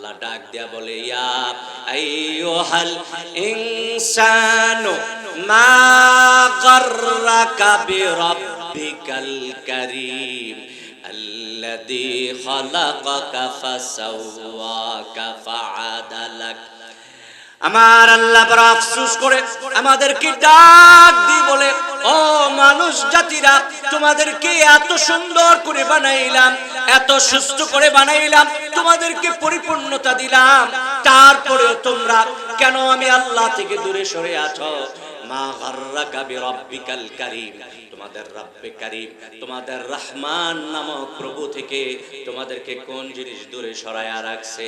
আল্লাহ ডাক দিয়া বলে ইয়া আইয়ুহাল ইনসানু মা গাররাকা বিরাব্বিকাল কারীম الذي خلقك فسواك فعدلك আমার আল্লাহ বড় আফসোস করে আমাদেরকে ডাক দিয়ে বলে, ও মানুষ জাতিরা, তোমাদেরকে এত সুন্দর করে বানাইলাম, এত সুস্থ করে বানাইলাম, তোমাদেরকে পরিপূর্ণতা দিলাম, তারপরেও তোমরা কেন আমি আল্লাহ থেকে দূরে সরে আছো? মা গাররাকা বিরাব্বিকাল কারীম। তোমাদের রব্বে কারীম, তোমাদের রহমান নামক প্রভু থেকে তোমাদেরকে কোন জিনিস দূরে সরায়া রাখছে?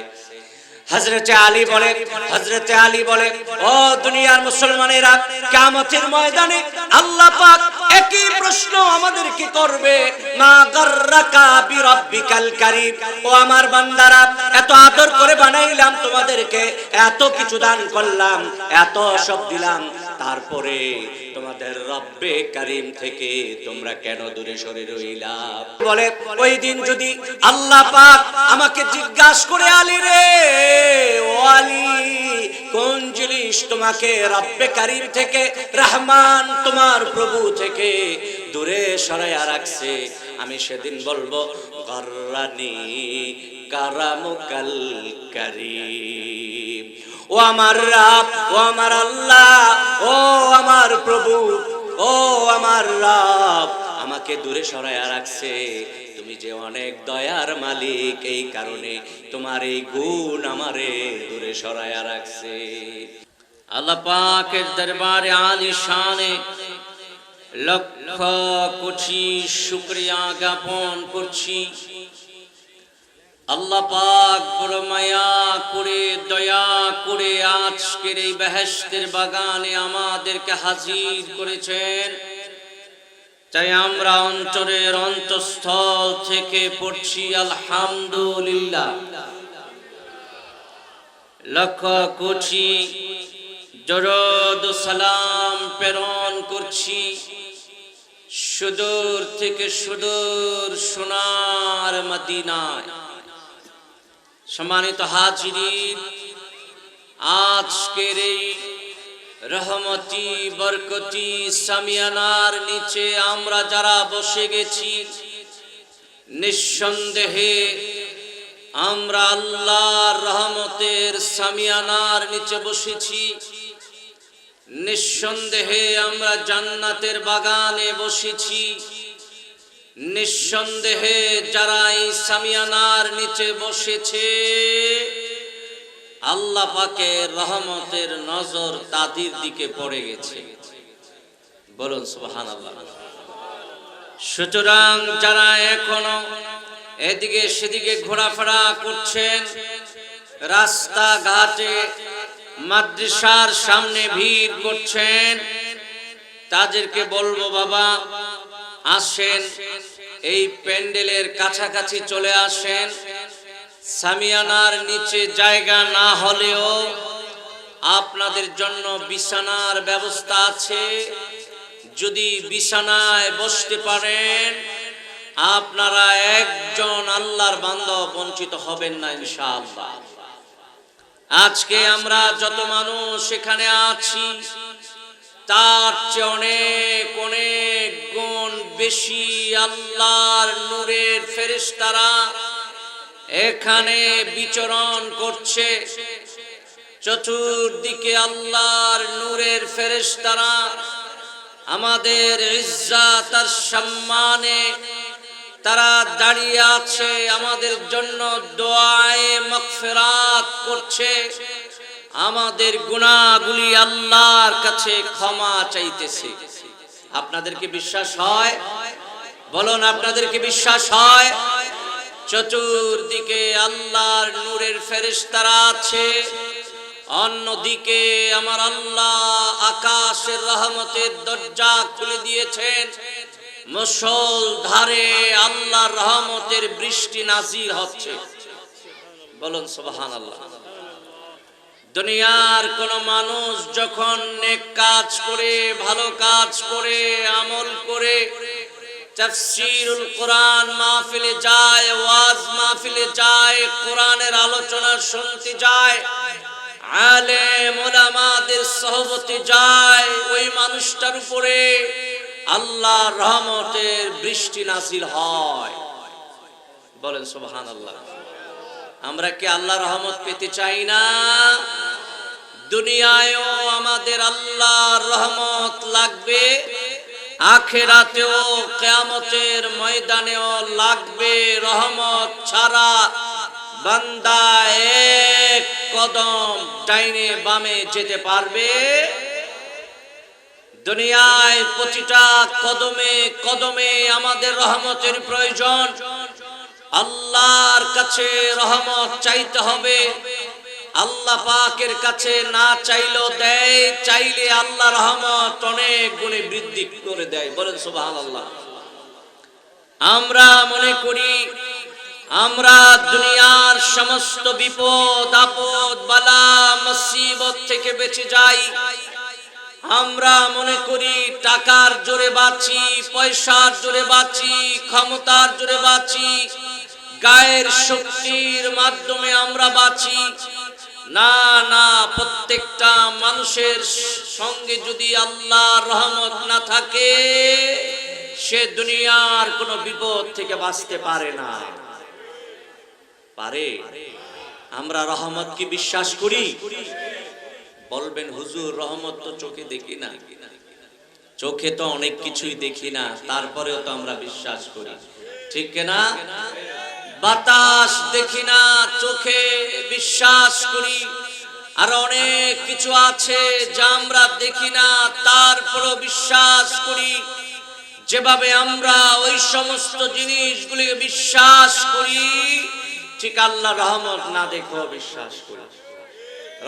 হজরতে আলী বলে হজরতে আলী বলে ও দুনিয়ার মুসলমানেরা, কিয়ামতের ময়দানে আল্লাহ পাক একই প্রশ্ন আমাদেরকে করবে, মা গাররাকা বিরাব্বিকাল কারীম। ও আমার বান্দারা, এত আদর করে বানাইলাম তোমাদেরকে, এত কিছু দান করলাম, এত সব দিলাম, তারপরে তোমাদের রব্বে কারিম থেকে তোমরা কেন দূরে সরে রইলা? বলে, ওই দিন যদি আল্লাহ পাক আমাকে জিজ্ঞাসা করে, আলী রে, ও আলী, কোন জিনিস তোমাকে রব্বে কারিম থেকে রহমান তোমার প্রভু থেকে দূরে সরাইয়া রাখছে? আমি সেদিন বলব, গর্রানি কারামুকাল কারিম। ও আমার রাব, ও আমার আল্লাহ, ও আমার প্রভু, ও আমার রাব, আমাকে দূরে সরাইয়া রাখছে। তুমি যে অনেক দয়ার মালিক, এই কারণে তোমার এই গুণ আমারে দূরে সরাইয়া রাখছে। আল্লাহ পাকের দরবারে আলি শানে লক্ষ কোটি শুক্রিয়া জ্ঞাপন করছি। আল্লাহ পাক বড় মায়া করে, দয়া করে আজকের এই বেহেশতের বাগানে আমাদেরকে হাজির করেছেন। তাই আমরা অন্তরের অন্তঃস্থল থেকে পড়ছি, আলহামদুলিল্লাহ। লক্ষ কোটি দরদ সালাম প্রেরণ করছি। সুদূর থেকে সুদূর সোনার মদিনায়। সম্মানিত হাজিরিন, আজকের এই রহমতি, বরকতি সামিয়ানার নিচে আমরা যারা বসে গেছি, নিঃসন্দেহে আমরা আল্লাহর রহমতের সামিয়ানার নিচে বসেছি। নিঃসন্দেহে আমরা জান্নাতের বাগানে বসেছি। নিঃসন্দেহে যারা এই সামিয়ানার নিচে বসেছে, আল্লাহ পাকের রহমতের নজর তাদের দিকে পড়ে গেছে। বলুন সুবহান সুতরাং যারা এখনও এদিকে সেদিকে ঘোরাফেরা করছেন, রাস্তাঘাটে, মাদ্রাসার সামনে ভিড় করছেন, তাদেরকে বলব, বাবা আসেন, এই প্যান্ডেলের কাছাকাছি চলে আসেন। সামিয়ানার নিচে জায়গা না হলেও আপনাদের জন্য বিছানার ব্যবস্থা আছে। যদি বিছানায় বসতে পারেন, আপনারা একজন আল্লাহর বান্ধব বঞ্চিত হবেন না ইনশাআল্লাহ। আজকে আমরা যত মানুষ এখানে আছি তার চেয়ে অনেক অনেক গুণ বেশি আল্লাহর নূরের ফেরেশতারা এখানে বিচরণ করছে। চতুর্দিকে আল্লাহর নূরের ফেরেশতারা আমাদের ইজ্জাত আর সম্মানে তারা দাঁড়িয়ে আছে, আমাদের জন্য দোয়ায় মাগফিরাত করছে। আমাদের গুনাহগুলি আল্লাহর কাছে ক্ষমা চাইতেছে। আপনাদেরকে বিশ্বাস হয়? বলুন, আপনাদেরকে বিশ্বাস হয়? চতুর্দিকে আল্লাহর নূরের ফেরেশতারা আছে। অন্যদিকে আমার আল্লাহ আকাশের রহমতের দরজা খুলে দিয়েছেন। মুসল ধারে আল্লাহর রহমতের বৃষ্টি নাজির হচ্ছে। বলুন সুবহান আল্লাহ দুনিয়ার কোন মানুষ যখন নেক কাজ করে, ভালো কাজ করে, আমল করে, তাফসীরুল কোরআন মাহফিলে যায়, ওয়াজ মাহফিলে যায়, কোরআনের আলোচনা শুনতে যায়, আলেম ওলামাদের সহবতে যায়, ওই মানুষটার উপরে আল্লাহর রহমতের বৃষ্টি নাজিল হয়। বলেন সুবহানাল্লাহ। আমরা কি আল্লাহ রহমত পেতে চাই না? দুনিয়ায়ও আমাদের আল্লাহ রহমত লাগবে, আখেরাতেও কেয়ামতের ময়দানেও লাগবে রহমত ছাড়া বান্দা এক কদম ডাইনে বামে যেতে পারবে। দুনিয়ায় প্রতিটা কদমে কদমে আমাদের রহমতের প্রয়োজন। আল্লাহর কাছে রহমত চাইতে হবে। আল্লাহ পাকের কাছে না চাইলেও দেয়, চাইলে আল্লাহ রহমত অনেক গুণে বৃদ্ধি করে দেয়। বলেন সুবহান আল্লাহ আমরা মনে করি, আমরা দুনিয়ার সমস্ত বিপদ, আপদ, বালা, মুসিবত থেকে বেঁচে যাই। আমরা মনে করি, টাকার জোরে বাঁচি, পয়সার জোরে বাঁচি, ক্ষমতার জোরে বাঁচি গায়ের শক্তির মাধ্যমে আমরা বাঁচি। না না, প্রত্যেকটা মানুষের সঙ্গে যদি আল্লাহর রহমত না থাকে, সে দুনিয়ার কোনো বিপদ থেকে বাঁচতে পারে না। পারে? আমরা রহমত কি বিশ্বাস করি? বলবেন, হুজুর, রহমত তো চোখে দেখি না। চোখে তো অনেক কিছুই দেখি না, তারপরেও তো আমরা বিশ্বাস করি। ঠিক না বাতাস দেখি না, চোখে বিশ্বাস করি। আর অনেক কিছু আছে যা আমরা দেখি না, তারপরও বিশ্বাস করি। যেভাবে আমরা ওই সমস্ত জিনিসগুলিকে বিশ্বাস করি, ঠিক আল্লাহ রহমত না দেখো বিশ্বাস করি।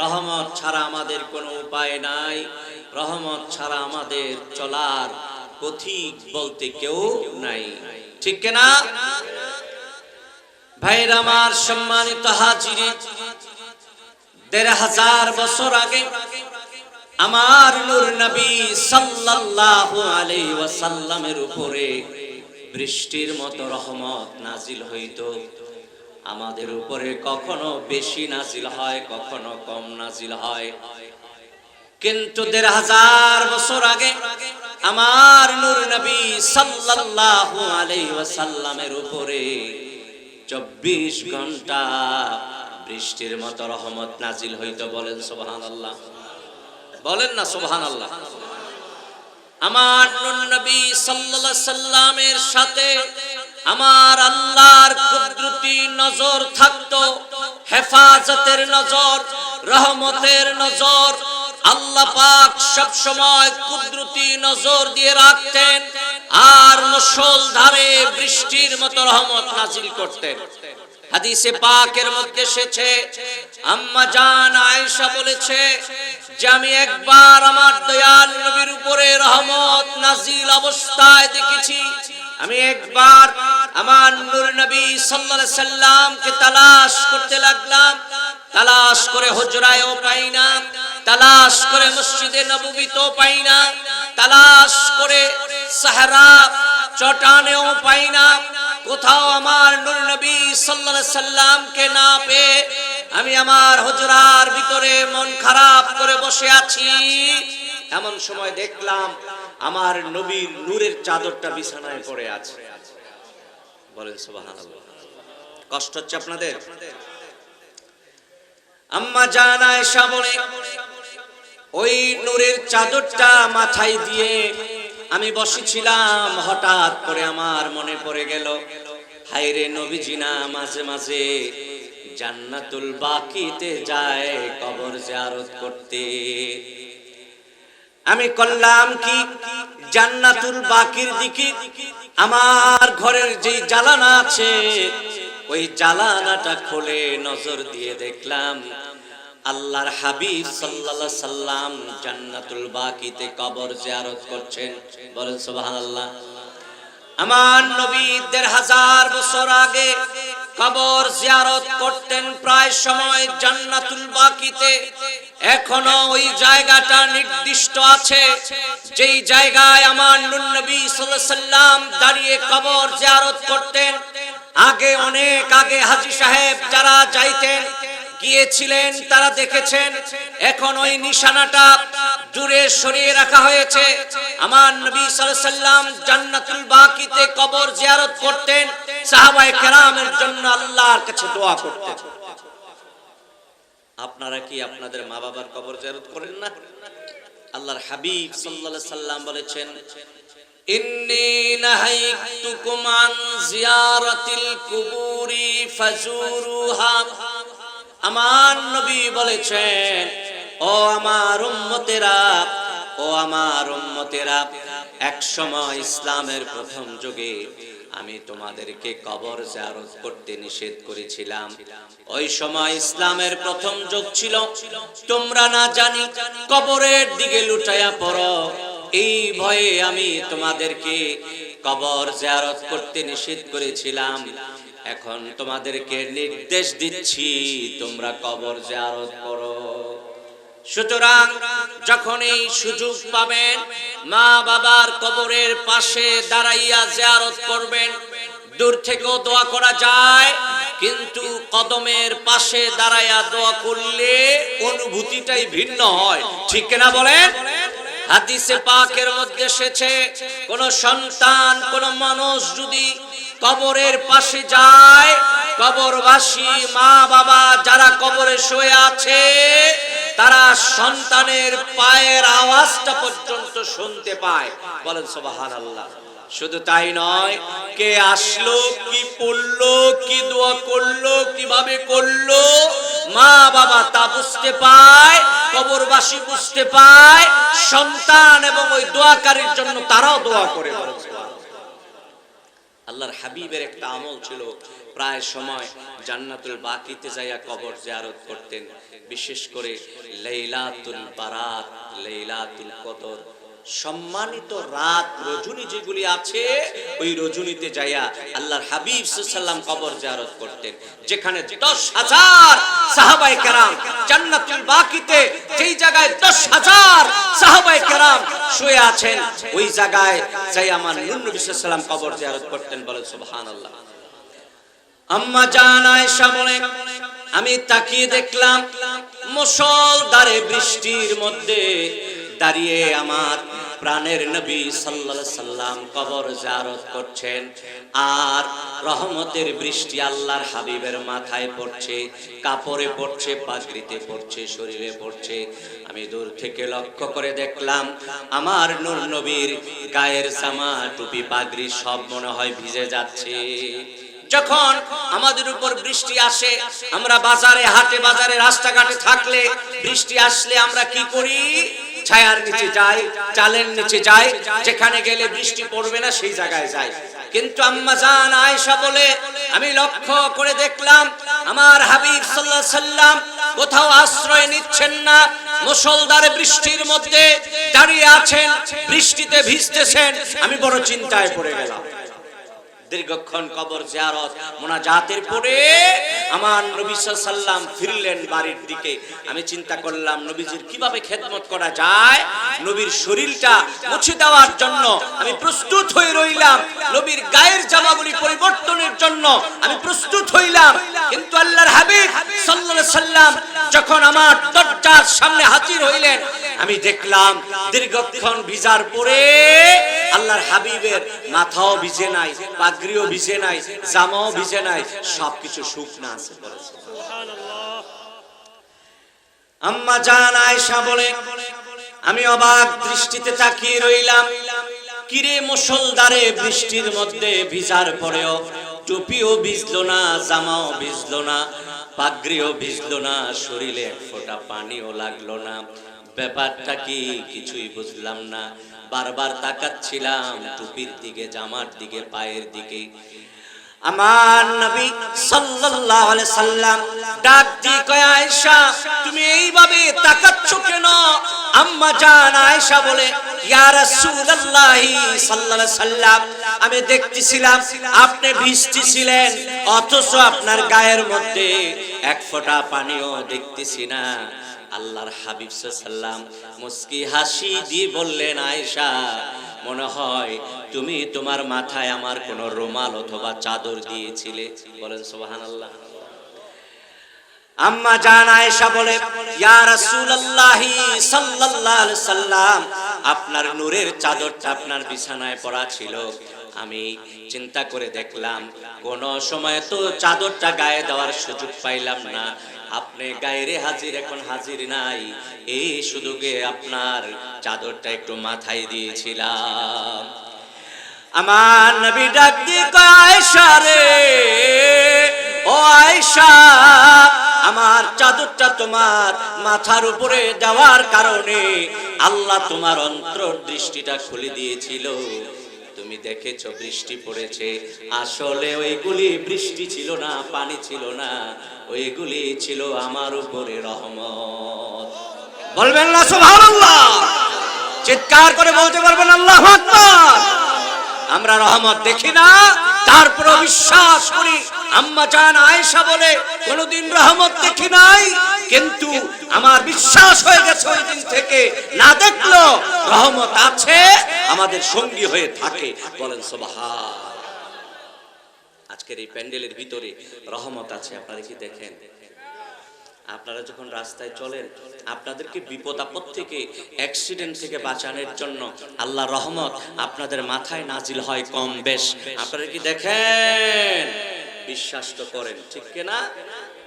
রহমত ছাড়া আমাদের কোনো উপায় নাই। রহমত ছাড়া আমাদের চলার পথিক বলতে কেউ নাই। ঠিক না ভাইর আমার সম্মানিত হাজিরি, দেড় হাজার বছর আগে আমার নূর নবী সাল্লাল্লাহু আলাইহি ওয়াসাল্লামের উপরে বৃষ্টির মতো রহমত নাজিল হইতো। আমাদের উপরে কখনো বেশি নাজিল হয়, কখনো কম নাজিল হয়। কিন্তু দেড় হাজার বছর আগে আমার নূর নবী সাল্লাল্লাহু আলাইহি ওয়াসাল্লামের উপরে চব্বিশ ঘণ্টা বৃষ্টির মতো রহমত নাজিল হইতো বলেন, সুবহানাল্লাহ। বলেন না, সুবহানাল্লাহ। আমার নূর নবী সাল্লাল্লাহু সাল্লামের সাথে আমার আল্লাহর কুদরতি নজর থাকতো, হেফাজতের নজর, রহমতের নজর আল্লাহ পাক সব সময় কুদরতি নজর দিয়ে রাখতেন আর মুসল ধারে বৃষ্টির মতো রহমত নাজিল করতেন। হাদিসে পাকের মধ্যে এসেছে, আম্মা জান আয়েশা বলেছে যে আমি একবার আমার দয়াল নবীর উপরে রহমত নাজিল অবস্থায় দেখেছি। আমি একবার আমার নূর নবী সাল্লাল্লাহু আলাইহি সাল্লামকে তালাশ করতে লাগলাম। তালাশ করে হুজরায়ও পাই না তালাশ করে মসজিদে নববীতেও পাই না, তালাশ করে সাহারা চটানেও পাই না। কোথাও আমার নূর নবী সাল্লাল্লাহু সাল্লামকে না পেয়ে আমি আমার হুজরার ভিতরে মন খারাপ করে বসে আছি। এমন সময় দেখলাম আমার নবীর নূরের চাদরটা বিছানায় পড়ে আছে। বলেন, সুবহানাল্লাহ। কষ্ট হচ্ছে আপনাদের? আম্মা জান আয়েশা বলে ওই নূরের চাদরটা মাথায় দিয়ে আমি বসেছিলাম, হঠাৎ করে আমার মনে পড়ে গেল, হায়রে নবীজিনা মাঝে মাঝে জান্নাতুল বাকিতে যায় কবর জিয়ারত করতে। আমি করলাম কি? জান্নাতুল বাকির দিকে আমার ঘরের যে জ্বালানা আছে, ওই জ্বালানাটা খুলে নজর দিয়ে দেখলাম আল্লাহর হাবিব সাল্লাল্লাহু সাল্লাম জান্নাতুল বাকিতে কবর জিয়ারত করছেন। বলেন সুবহানাল্লাহ। আমার নবী দেড় হাজার বছর আগে কবর জিয়ারত করতেন, প্রায় সময় জান্নাতুল বাকিতে। এখনও ওই জায়গাটা নির্দিষ্ট আছে। যেই জায়গায় আমার নবী সাল্লাম দাঁড়িয়ে কবর জিয়ারত করতেন, আগে অনেক আগে হাজী সাহেব যারা যাইতেন গিয়েছিলেন, তারা দেখেছেন, এখন ওই নিশানাটা দূরে সরিয়ে রাখা হয়েছে। আমার নবী সাল্লাম জান্নাতুল বাকিতে কবর জিয়ারত করতেন, সাহাবায়ে কেরামের জন্য আল্লাহর কাছে দোয়া করতেন। আপনারা কি আপনাদের মা বাবার কবর জিয়ারত করেন না? আল্লাহর হাবিব সাল্লাল্লাহু সাল্লাম বলেছেন ফাজুরুহা। আমার নবী বলেছেন, ও আমার উম্মতেরা, ও আমার উম্মতেরা, এক সময় ইসলামের প্রথম যুগে আমি তোমাদেরকে কবর জারত করতে নিষেধ করেছিলাম। ওই সময় ইসলামের প্রথম যুগ ছিল। তোমরা না জানি কবরের দিকে লুটায়া পড়ো। এই ভয়ে আমি তোমাদেরকে কবর জারত করতে নিষেধ করেছিলাম। এখন তোমাদেরকে নির্দেশ দিচ্ছি, তোমরা কবর জারত করো। সুতরাং যখন এই সুযোগ পাবেন মা বাবার কবরের পাশে দাঁড়াইয়া জিয়ারত করবেন। দূর থেকেও দোয়া করা যায়, কিন্তু কদমের পাশে দাঁড়াইয়া দোয়া করলে অনুভূতিটাই ভিন্ন হয়। ঠিক না বলেন? হাদিসে পাকের মধ্যে এসেছে, কোন সন্তান, কোন মানুষ যদি কবরের পাশে যায়। কবরবাসী মা বাবা যারা কবরে শুয়ে আছে, তারা সন্তানের পায়ের আওয়াজটা পর্যন্ত শুনতে পায়। বলেন সোবাহান আল্লাহ শুধু তাই নয়, কে আসলো, কি পড়ল, কি দোয়া করল, কীভাবে করল মা বাবা তা বুঝতে পায়, কবরবাসী বুঝতে পায়, সন্তান এবং ওই দোয়াকারীর জন্য তারাও দোয়া করে সুবহানাল্লাহ। আল্লাহর হাবিবের একটা আমল ছিল। প্রায় সময় জান্নাতুল বাকিতে যাইয়া কবর জিয়ারত করতেন। বিশেষ করে লাইলাতুল বারাত, লাইলাতুল কদর। সম্মানিত রাত রজনী যেগুলি আছে, ওই রজনীতে যাইয়া আল্লাহর হাবিব সাল্লাম কবর জিয়ারত করতেন। যেখানে দশ হাজার সাহাবাই কেরাম জান্নাতুল বাকিতে, যেই জায়গায় দশ হাজার সাহাবাই কেরাম শুয়ে আছেন, ওই জায়গায় যাই আমার নূর সাল্লাম কবর জিয়ারত করতেন বলেন, সুবহানাল্লাহ। আম্মা জান আয়েশা বলেন আমি তাকিয়ে দেখলাম মুষলধারে বৃষ্টির মধ্যে দাঁড়িয়ে আমার প্রাণের নবী আলাইহি সাল্লাম কবর জিয়ারত করছেন আর রহমতের বৃষ্টি আল্লাহর হাবিবের মাথায় পড়ছে, কাপড়ে পড়ছে, পাগড়িতে পড়ছে, শরীরে পড়ছে। আমি দূর থেকে লক্ষ্য করে দেখলাম, আমার নূর নবীর গায়ের জামা, টুপি, পাগড়ি সব মনে হয় ভিজে যাচ্ছে। যখন আমাদের উপর বৃষ্টি আসে, আমরা বাজারে, হাটে, বাজারে, রাস্তাঘাটে থাকলে বৃষ্টি আসলে আমরা কি করি? ছায়ার নিচে যায় চালের নিচে যায় যেখানে গেলে বৃষ্টি পড়বে না সেই জায়গায় যায়। কিন্তু আম্মা জান আয়েশা বলে আমি লক্ষ্য করে দেখলাম আমার হাবিব সাল্লাল্লাহু আলাইহি সাল্লাম কোথাও আশ্রয় নিচ্ছেন না মুসলদারে বৃষ্টির মধ্যে দাঁড়িয়ে আছেন বৃষ্টিতে ভিজতেছেন। আমি বড় চিন্তায় পড়ে গেলাম। দীর্ঘক্ষণ কবর জিয়ারত, মোনাজাতের পরে আমার নবী সাল্লাম ফিরলেন বাড়ির দিকে। আমি চিন্তা করলাম, নবীজির কীভাবে খেদমত করা যায়? নবীর শরীরটা মুছে দেওয়ার জন্য আমি প্রস্তুত হয়ে রইলাম। নবীর গায়ের জামাগুলি পরিবর্তনের জন্য আমি প্রস্তুত হইলাম। কিন্তু আল্লাহর হাবিব সাল্লাল্লাহু সাল্লাম যখন আমার দরজার সামনে হাজির হইলেন, আমি দেখলাম দীর্ঘক্ষণ ভিজার পরে আল্লাহর হাবিবের মাথাও ভিজে নাই, পাগড়িও ভিজে নাই, জামাও ভিজে নাই, সবকিছু শুকনা আছে আম্মা জান আয়েশা বলে, আমি অবাক দৃষ্টিতে তাকিয়ে রইলাম। কিরে মুষলধারে বৃষ্টির মধ্যে ভিজার পরেও টুপিও ভিজলো না, জামাও ভিজলো না, পাগড়িও ভিজলো না, শরীরে ফোঁটা পানিও লাগল না। ব্যাপারটা কি কিছুই বুঝলাম না। বারবার তাকাচ্ছিলাম টুপির দিকে, জামার দিকে, পায়ের দিকে। আমার নবী সাল্লাল্লাহু আলাইহি সাল্লাম ডাক দিয়ে কয়, আয়েশা, তুমি এইভাবে তাকাচ্ছ কেন? আম্মা জান আয়েশা বলে, ইয়া রাসূলুল্লাহি সাল্লাল্লাহু আলাইহি সাল্লাম, আমি দেখতেছিলাম আপনি ভিজতেছিলেন অথচ আপনার গায়ের মধ্যে এক ফোঁটা পানিও দেখতেছি না। আল্লাহর হাবিব সাল্লাম মুস্কি হাসি দিয়ে বললেন, আয়েশা, মনে হয় তুমি তোমার মাথায় আমার কোন রুমাল অথবা চাদর দিয়েছিলে? বলেন, সুবহানাল্লাহ। আম্মা জান আয়েশা বলে, ইয়া রাসূলুল্লাহি সাল্লাল্লাহু আলাইহি সাল্লাম, আপনার নূরের চাদরটা আপনার বিছানায় পড়া ছিল। আমি চিন্তা করে দেখলাম, কোন সময় তো চাদরটা গায়ে দেওয়ার সুযোগ পাইলাম না। আপনি গায়েরে হাজির এখন হাজির নাই। এই সুযোগে আপনার চাদরটা একটু মাথায় দিয়েছিলাম। আমার নবী ডাক দিয়ে আয়েশা রে, ও আয়েশা, আমার চাদরটা তোমার মাথার উপরে দেওয়ার কারণে আল্লাহ তোমার অন্তর দৃষ্টিটা খুলে দিয়েছিল। তুমি দেখেছ বৃষ্টি পড়েছে। আসলে ওইগুলি বৃষ্টি ছিল না, পানি ছিল না। ওইগুলি ছিল আমার উপরে রহমত। বলবেন না, সুবহানাল্লাহ। চিৎকার করে বলতে পারবেন, আল্লাহ আকবার। আমরা রহমত দেখি না তারপর বিশ্বাস করি। আম্মা জান আয়েশা বলে, কোনদিন রহমত দেখি নাই। কিন্তু আমার বিশ্বাস হয়ে গেছে ওই দিন থেকে। না দেখল রহমত আছে, আমাদের সঙ্গী হয়ে থাকে। বলেন, সুবহান। আজকের এই প্যান্ডেলের ভিতরে রহমত আছে, আপনারা কি দেখেন? আপনারা যখন রাস্তায় চলেন, আপনাদেরকে বিপদ আপদ থেকে অ্যাক্সিডেন্ট থেকে বাঁচানোর জন্য আল্লাহ রহমত আপনাদের মাথায় নাজিল হয় কম বেশ। আপনারা কি দেখেন? বিশ্বাস তো করেন, ঠিক কিনা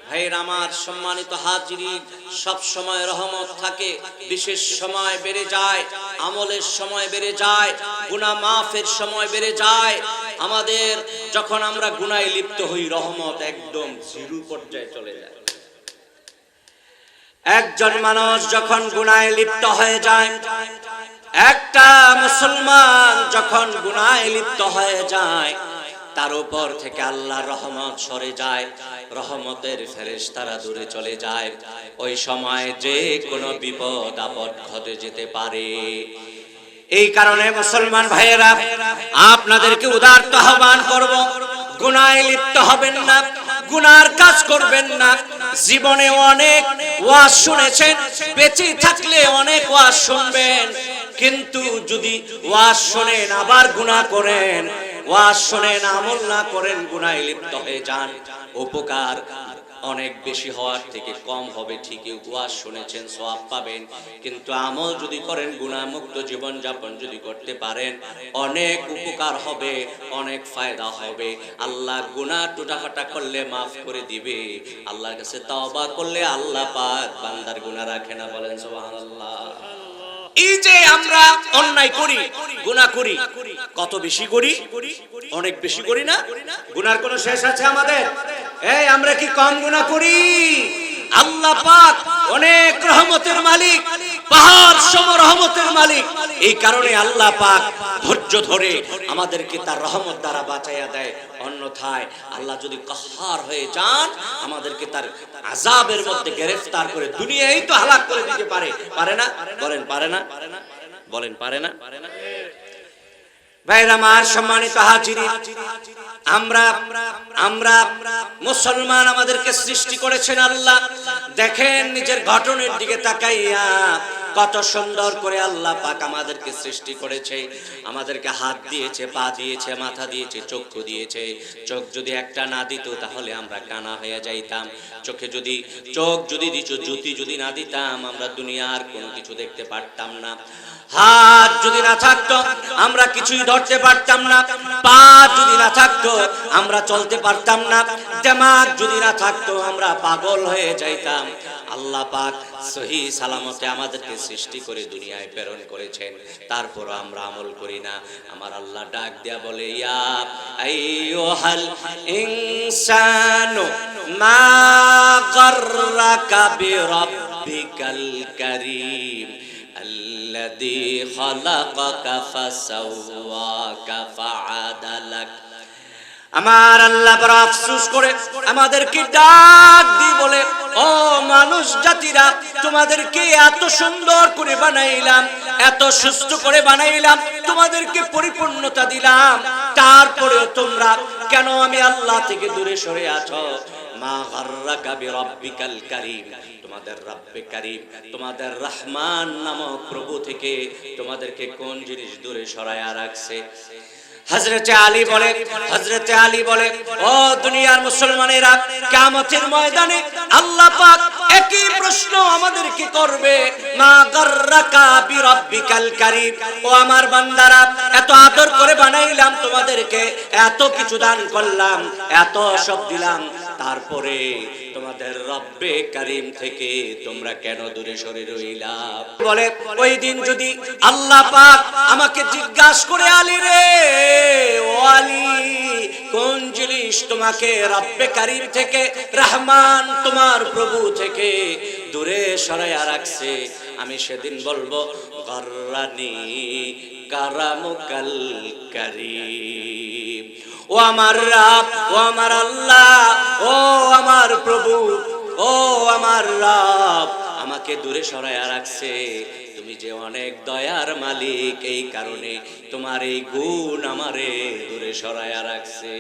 ভাইয়ের আমার সম্মানিত হাজিরি সব সময় রহমত থাকে, বিশেষ সময় বেড়ে যায়, আমলের সময় বেড়ে যায়, গুনাহ মাফের সময় বেড়ে যায় আমাদের যখন আমরা গুনায় লিপ্ত হই, রহমত একদম জিরো পর্যায়ে চলে যায়। একজন মানুষ যখন গুনায় লিপ্ত হয়ে যায়, একটা মুসলমান যখন গুনায় লিপ্ত হয়ে যায়, তার উপর থেকে আল্লাহ রহমত সরে যায়, রহমতের ফেরেশতারা দূরে চলে যায়। ওই সময় যে কোনো বিপদ আপদ ঘটে যেতে পারে। এই কারণে মুসলমান ভাইয়েরা, আপনাদেরকে উদার্ত আহ্বান করব, গুনায় লিপ্ত হবেন না, গুনার কাজ করবেন না। জীবনে অনেক ওয়াজ শুনেছেন, বেঁচে থাকলে অনেক ওয়াজ শুনবেন, কিন্তু যদি ওয়াজ শোনেন, আবার গুনাহ করেন, ওয়াজ শোনেন, আমল না করেন, গুনায় লিপ্ত হয়ে যান। উপকার অনেক বেশি হওয়ার থেকে কম হবে, ঠিকই ওয়াজ শুনেছেন, সওয়াব পাবেন। কিন্তু আমল যদি করেন, গুণামুক্ত জীবন যাপন যদি করতে পারেন, অনেক উপকার হবে, অনেক ফায়দা হবে। আল্লাহ গুনাহ টুটাফাটা করলে মাফ করে দিবে। আল্লাহর কাছে তওবা করলে আল্লাহ পাক বান্দার গুনাহ রাখে না বলেন, সুবহানাল্লাহ। এই যে আমরা অন্যায় করি, গুনাহ করি, কত বেশি করি? অনেক বেশি করি না? গুনার কোনো শেষ আছে আমাদের? এই, আমরা কি কম গুনাহ করি? আল্লাহ পাক অনেক রহমতের মালিক, পাহাড় সম রহমতের মালিক। এই কারণে আল্লাহ পাক ধৈর্য ধরে আমাদেরকে তার রহমত দ্বারা বাঁচাইয়া দেয়। অন্যথায় আল্লাহ যদি কাহার হয়ে যান, আমাদেরকে তার আজাবের মধ্যে গ্রেফতার করে দুনিয়াই তো হালাক করে দিতে পারে। পারে না? বলেন, পারে না? বলেন, পারে না? ভাইরা আমার সম্মানিত হাজিরি আমরা আমরা মুসলমান আমাদেরকে সৃষ্টি করেছেন আল্লাহ। দেখেন নিজের ঘটনের দিকে তাকাইয়া কত সুন্দর করে আল্লাহ পাক আমাদেরকে সৃষ্টি করেছে। আমাদেরকে হাত দিয়েছে, পা দিয়েছে, মাথা দিয়েছে, চক্ষু দিয়েছে। চোখ যদি একটা না দিত তাহলে আমরা কানা হয়ে যাইতাম। চোখে যদি, চোখ যদি দিত জ্যোতি যদি না দিতাম, আমরা দুনিয়ার কোনো কিছু দেখতে পারতাম না। হাত যদি না থাকতো, আমরা কিছুই ধরতে পারতাম না। পা যদি না থাকতো আমরা চলতে পারতাম না দেমাগ যদি না থাকতো আমরা পাগল হয়ে যাইতাম আল্লাহ পাক সহি সালামতে আমাদেরকে সৃষ্টি করে দুনিয়ায় প্রেরণ করেছেন তারপর আমরা আমল করি না আমার আল্লাহ ডাক দেয়া বলে ইয়া আইয়ুহাল ইনসানু মা গাররাকা বিরাব্বিকাল কারীম الذي خلقك فسواك فعدلك আমার আল্লাহ বড় আফসোস করে আমাদেরকে ডাক দি বলে, ও মানুষ জাতিরা, তোমাদেরকে এত সুন্দর করে বানাইলাম, এত সুস্থ করে বানাইলাম, তোমাদেরকে পরিপূর্ণতা দিলাম। তারপরে তোমরা কেন আমি আল্লাহ থেকে দূরে সরে আছো? মা গাররাকা বিরাব্বিকাল কারীম। তোমাদের রব্বে কারীম, তোমাদের রহমান নামক প্রভু থেকে তোমাদেরকে কোন জিনিস দূরে সরায়া রাখছে? হজরতে আলী বলে হজরতে আলী বলে ও দুনিয়ার মুসলমানেরা, কিয়ামতের ময়দানে আল্লাহ পাক একই প্রশ্ন আমাদেরকে করবে, মা গাররাকা বিরাব্বিকাল কারীম। ও আমার বান্দারা, এত আদর করে বানাইলাম তোমাদেরকে, এত কিছু দান করলাম, এত সব দিলাম। তারপরে তোমাদের রব্বে কারিম থেকে তোমরা কেন দূরে সরে রইলা? বলে ওই দিন যদি আল্লাহ পাক আমাকে জিজ্ঞাসা করে আলী রে ও আলী কোন জিনিস তোমাকে রব্বে কারিম থেকে রহমান তোমার প্রভু থেকে দূরে সরাইয়া রাখছে? আমি সেদিন বলব গর্রানি কারামুকাল কারিম। ও আমার রাব, ও আমার আল্লাহ, ও আমার প্রভু, ও আমার রাব, আমাকে দূরে সরাইয়া রাখছে। তুমি যে অনেক দয়ার মালিক, এই কারণে তোমার এই গুণ আমারে দূরে সরাইয়া রাখছে।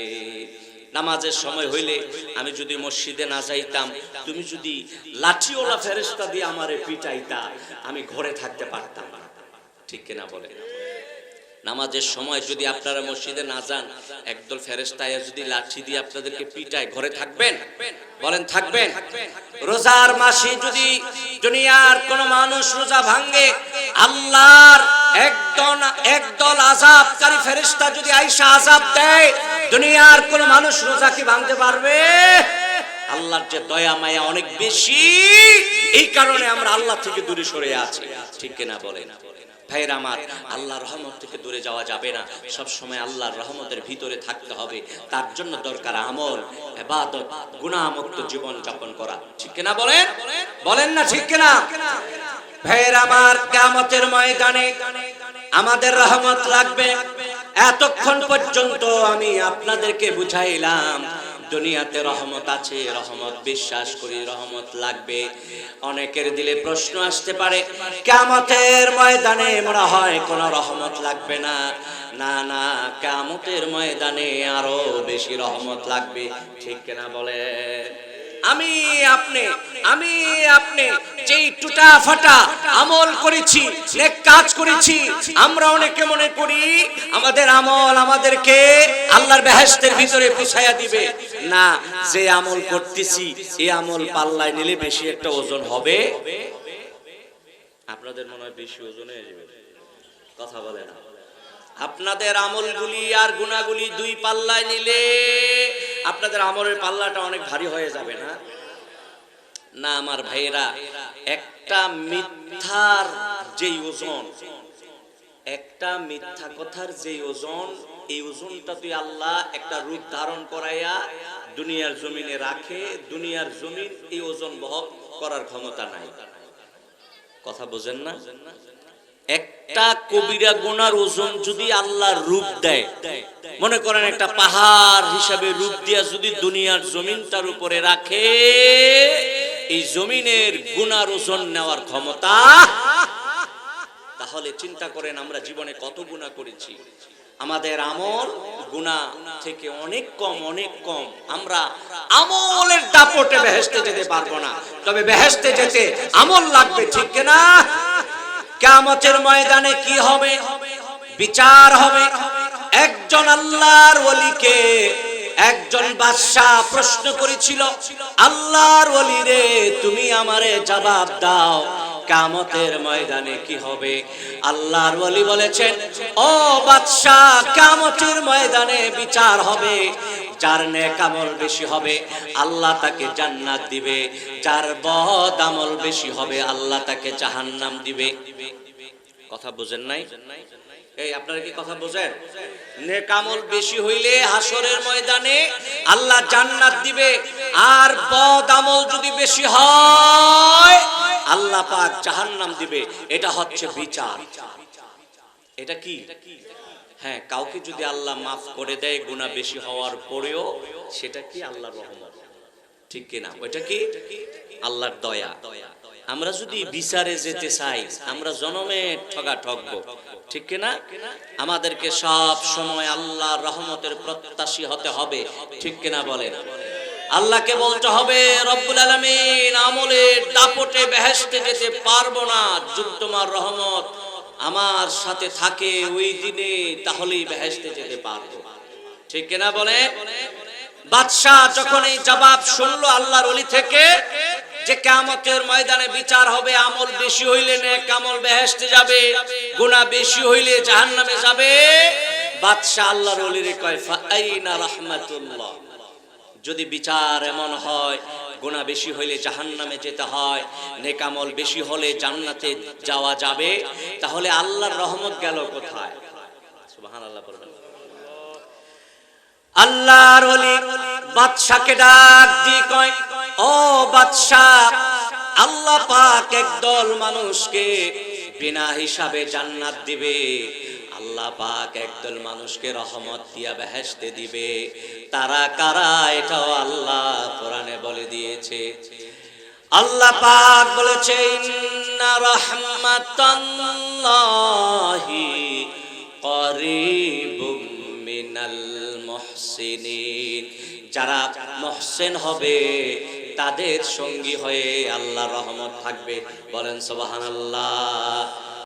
নামাজের সময় হইলে আমি যদি মসজিদে না যাইতাম, তুমি যদি লাঠিওয়ালা ফেরেস্তা দিয়ে আমারে পিটাইতা, আমি ঘরে থাকতে পারতাম ঠিক কিনা বলে নামাজের সময় যদি আপনারা মসজিদে না যান, একদল ফেরেস্তায় যদি লাঠি দিয়ে আপনাদেরকে পিটায়, ঘরে থাকবেন? বলেন, থাকবেন? রোজার মাসে যদি দুনিয়ার কোন মানুষ রোজা ভাঙ্গে আল্লাহর একদল একদল আজাবকারী ফেরেস্তা যদি আইসা আজাব দেয়, দুনিয়ার কোন মানুষ রোজা কি ভাঙতে পারবে? আল্লাহর যে দয়া, মায়া অনেক বেশি। এই কারণে আমরা আল্লাহ থেকে দূরে সরে আছি। ঠিক কিনা বলেন? ভাইয়ের আমার, আল্লাহর রহমত থেকে দূরে যাওয়া যাবে না। সব সময় আল্লাহর রহমতের ভিতরে থাকতে হবে। তার জন্য দরকার আমল ইবাদত গুনাহমুক্ত জীবন যাপন করা। ঠিক কিনা বলেন? বলেন না ঠিক কিনা? ভাইয়ের আমার, কিয়ামতের ময়দানে আমাদের রহমত লাগবে। এতক্ষণ পর্যন্ত আমি আপনাদেরকে বুঝাইলাম দুনিয়াতে রহমত আছে, রহমত বিশ্বাস করি, রহমত লাগবে। অনেকের দিলে প্রশ্ন আসতে পারে কামতের ময়দানে মনে হয় কোনো রহমত লাগবে না? না না কামতের ময়দানে আরও বেশি রহমত লাগবে। ঠিক কিনা বলে আমি আপনি আমি আপনি যেই টুটা ফাটা আমল করেছি, নেক কাজ করেছি, আমরা অনেকে মনে করি আমাদের আমল আমাদেরকে আল্লাহর বেহেশতের ভিতরে পৌঁছায়া দিবে। না, যে আমল করতেছি আমল পাল্লায় নিলে বেশি একটা ওজন হবে। আপনাদের মনে হয় বেশি ওজন যাবে? কথা বলে না। আপনাদের আমলগুলি আর গুণাগুলি দুই পাল্লায় নিলে আপনাদের আমলের পাল্লাটা অনেক ভারী হয়ে যাবে না? না আমার ভাইয়েরা, একটা মিথ্যার যেই ওজন, একটা মিথ্যা কথার যেই ওজন, এই ওজনটা তুই আল্লাহ একটা রূপ ধারণ করাইয়া দুনিয়ার জমিনে রাখে, দুনিয়ার জমিন এই ওজন বহন করার ক্ষমতা নাই। কথা বোঝেন না? একটা কবিরা গোনার ওজন যদি আল্লাহ রূপ দেয়, মনে করেন একটা পাহাড় হিসাবে রূপ দিয়া যদি দুনিয়ার জমিনটার উপরে রাখে এই জমিনের গুনার ওজন নেওয়ার ক্ষমতা, তাহলে চিন্তা করেন আমরা জীবনে কত গুণা করেছি। আমাদের আমল গুণা থেকে অনেক কম অনেক কম। আমরা আমলের দাপটে বেহেস্তে যেতে পারব না। তবে বেহেস্তে যেতে আমল লাগবে, ঠিক না কিয়ামতের ময়দানে কি হবে? বিচার হবে। একজন আল্লাহর ওলিকে একজন বাদশাহ প্রশ্ন করেছিল, আল্লাহর ওলি রে তুমি আমারে জবাব দাও কামতের ময়দানে কি হবে? আল্লাহর ওলি বলেছেন, ও বাদশাহ কামতের ময়দানে বিচার হবে, যার নেক আমল বেশি হবে, আল্লাহ তাকে জান্নাত দিবে, যার বদ আমল বেশি হবে, আল্লাহ তাকে জাহান্নাম দিবে। কথা বুঝেন নাই? এই, আপনারা কি কথা বোঝেন? নেক আমল বেশি হইলে হাসরের ময়দানে আল্লাহ জান্নাত দিবে। আর বদ আমল যদি বেশি হয়, আল্লাহ পাক জাহান্নাম দিবে। এটা হচ্ছে বিচার। এটা কি? হ্যাঁ কাউকে যদি আল্লাহ মাফ করে দেয় গুণা বেশি হওয়ার পরেও সেটা কি আল্লাহর রহমত? ঠিক কিনা ওইটা কি? আল্লাহর দয়া। আমরা যদি বিচারে যেতে চাই, আমরা জনমে ঠগা ঠকবো ঠিক কিনা? আমাদেরকে সব সময় আল্লাহর রহমতের প্রত্যাশী হতে হবে, ঠিক কিনা বলেন? আল্লাহকে বলতে হবে, রব্বুল আলামিন আমলের দাপটে বেহেশতে যেতে পারব না তোমার রহমত। আমার সাথে থাকে ওই দিনে, তাহলেই বেহেশতে যেতে পারব। ঠিক কিনা বলে বাদশাহ যখন এই জবাব শুনলো আল্লাহর অলি থেকে যে কামতের ময়দানে বিচার হবে, আমল বেশি হইলে নে কামল বেহেশতে যাবে, গুনাহ বেশি হইলে জাহান্নামে যাবে। বাদশাহ আল্লাহর অলিরে কয় ফাইনা রাহমাতুল্লাহ? যদি বিচার এমন হয় গুণা বেশি হইলে জাহান্নামে যেতে হয় নেকামল বেশি হলে জান্নাতে যাওয়া যাবে, তাহলে আল্লাহর রহমত গেল কোথায়? সুবহানাল্লাহ পড়বেন আল্লাহর ওলি বাদশাকে ডাক দিয়ে কয় ও আল্লাহ পাক একদল মানুষকে বিনা হিসাবে জান্নাত দিবে। আল্লাহ পাক একদল মানুষকে রহমত দিয়া বেহেশতে দিবে। তারা কারা? এটাও আল্লাহ কোরআনে বলে দিয়েছে। আল্লাহ পাক বলেছে, ইন্না রাহমাতাল্লাহি করিবুম মিনাল মুহসিনিন। যারা মহসেন হবে তাদের সঙ্গী হয়ে আল্লাহ রহমত থাকবে। বলেন সুবহানাল্লাহ।